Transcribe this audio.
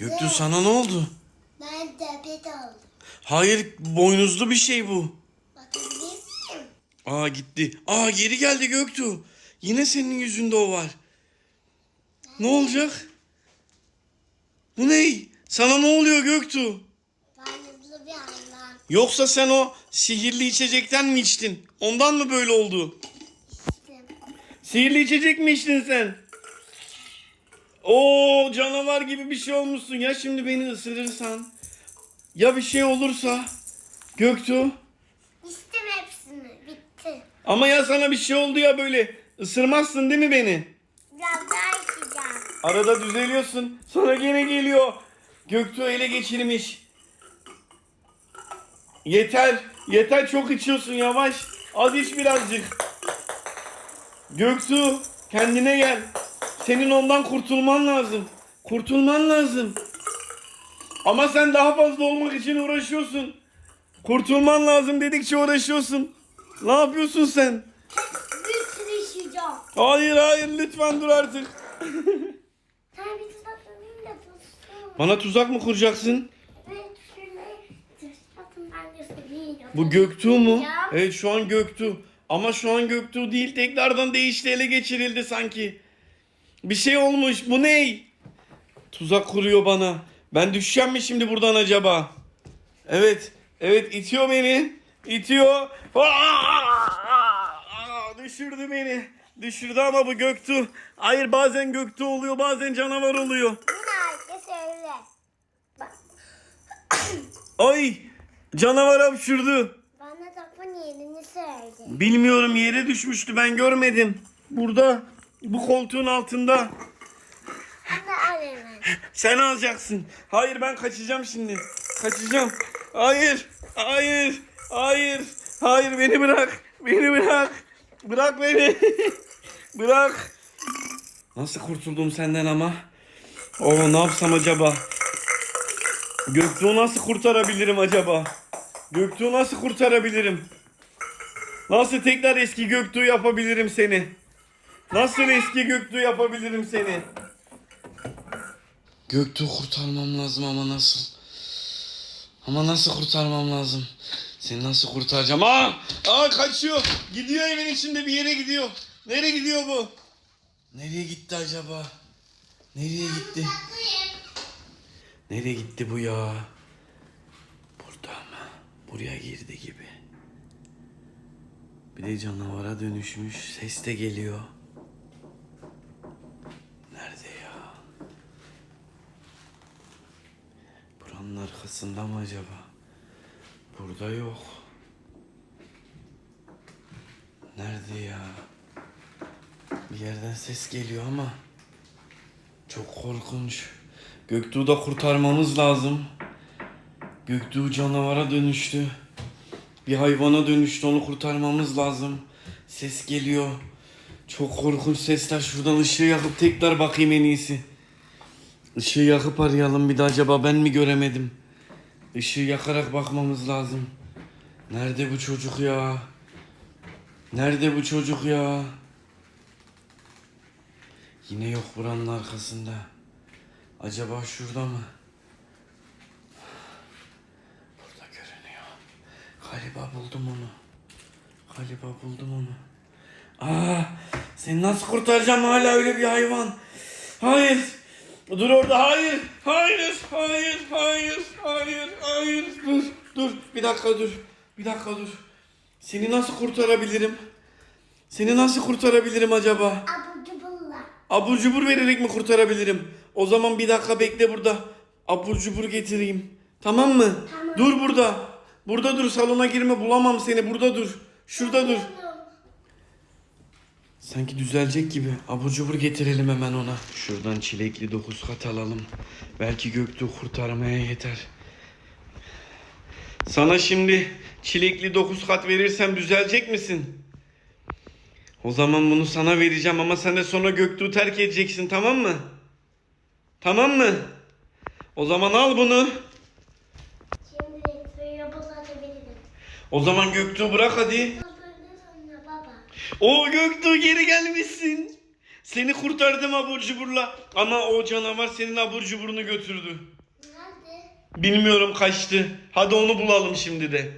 Göktuğ sana ne oldu? Ben tepet oldum. Hayır boynuzlu bir şey bu. Bakabilir miyim? Aa gitti. Aa geri geldi Göktuğ. Yine senin yüzünde o var. Ne olacak? Bu ne? Sana ne oluyor Göktuğ? Boynuzlu bir hayvan. Yoksa sen o sihirli içecekten mi içtin? Ondan mı böyle oldu? İşte Sihirli içecek mi içtin sen? Oo canavar gibi bir şey olmuşsun. Ya şimdi beni ısırırsan? Ya bir şey olursa? Göktuğ. içtim hepsini. Bitti. Ama ya sana bir şey oldu ya böyle. Isırmazsın değil mi beni? Biraz daha içeceğim. Arada düzeliyorsun. Sonra gene geliyor. Göktuğ ele geçirmiş. Yeter. Yeter çok içiyorsun yavaş. Az iç birazcık. Göktuğ kendine gel. Senin ondan kurtulman lazım. Kurtulman lazım. Ama sen daha fazla olmak için uğraşıyorsun. Kurtulman lazım dedikçe uğraşıyorsun. Ne yapıyorsun sen? Bir sürü. Hayır hayır lütfen dur artık. Sen bir tuzaklanayım da bulsun. Bana tuzak mı kuracaksın? Evet şöyle tuzakın ben göstereyim. Bu Göktuğ mu? Evet şu an Göktuğ. Ama şu an Göktuğ değil tekrardan değişti ele geçirildi sanki. Bir şey olmuş bu ne? Tuzak kuruyor bana. Ben düşeceğim mi şimdi buradan acaba? Evet. Evet itiyor beni. İtiyor. Aa, Düşürdü beni. Düşürdü ama bu Göktuğ. Hayır bazen Göktuğ oluyor bazen canavar oluyor. Ay canavar hapşırdı. Bana topun yerini söyle. Bilmiyorum yere düşmüştü ben görmedim. Burada bu koltuğun altında. Sen alacaksın. Hayır ben kaçacağım şimdi. Kaçacağım. Hayır. Hayır. Hayır. Hayır beni bırak. Beni bırak. Bırak beni. bırak. Nasıl kurtuldum senden ama? Oo ne yapsam acaba? Göktuğ'u nasıl kurtarabilirim acaba? Göktuğ'u nasıl kurtarabilirim? Nasıl tekrar eski Göktuğ yapabilirim seni? Nasıl eski Göktuğ yapabilirim seni? Göktuğ kurtarmam lazım ama nasıl? Ama nasıl kurtarmam lazım? Seni nasıl kurtaracağım? Aa! Aa kaçıyor. Gidiyor evin içinde bir yere gidiyor. Nereye gidiyor bu? Nereye gitti acaba? Nereye gitti? Nereye gitti bu ya? Burada mı? Buraya girdi gibi. Bir de canavara dönüşmüş. Ses de geliyor. Nerede ya? Buranın arkasında mı acaba? Burada yok. Nerede ya? Bir yerden ses geliyor ama çok korkunç. Göktuğ'u da kurtarmamız lazım. Göktuğ canavara dönüştü. Bir hayvana dönüştü onu kurtarmamız lazım. Ses geliyor. Çok korkunç sesler. Şuradan ışığı yakıp tekrar bakayım en iyisi. Işığı yakıp arayalım bir de acaba ben mi göremedim? Işığı yakarak bakmamız lazım. Nerede bu çocuk ya? Nerede bu çocuk ya? Yine yok buranın arkasında. Acaba şurada mı? Burada görünüyor. Galiba buldum onu. Galiba buldum onu. Aa, seni nasıl kurtaracağım hala öyle bir hayvan? Hayır. Dur orada. Hayır. Hayır. Bir dakika dur. Bir dakika dur. Seni nasıl kurtarabilirim? Seni nasıl kurtarabilirim acaba? Abu cubulla. Abur cubur vererek mi kurtarabilirim? O zaman bir dakika bekle burada. Abur cubur getireyim. Tamam mı? Tamam. Dur burada. Burada dur salona girme bulamam seni. Burada dur. Şurada dur. Sanki düzelecek gibi. Abur cubur getirelim hemen ona. Şuradan çilekli dokuz kat alalım. Belki Göktuğ kurtarmaya yeter. Sana şimdi çilekli dokuz kat verirsem düzelecek misin? O zaman bunu sana vereceğim ama sen de sonra Göktuğ'u terk edeceksin tamam mı? Tamam mı? O zaman al bunu. Şimdi suya bulatabilirim. O zaman Göktuğ'u bırak hadi. O Göktuğ geri gelmişsin. Seni kurtardım abur cuburla ama o canavar senin abur cuburunu götürdü. Bilmiyorum kaçtı. Hadi onu bulalım şimdi de.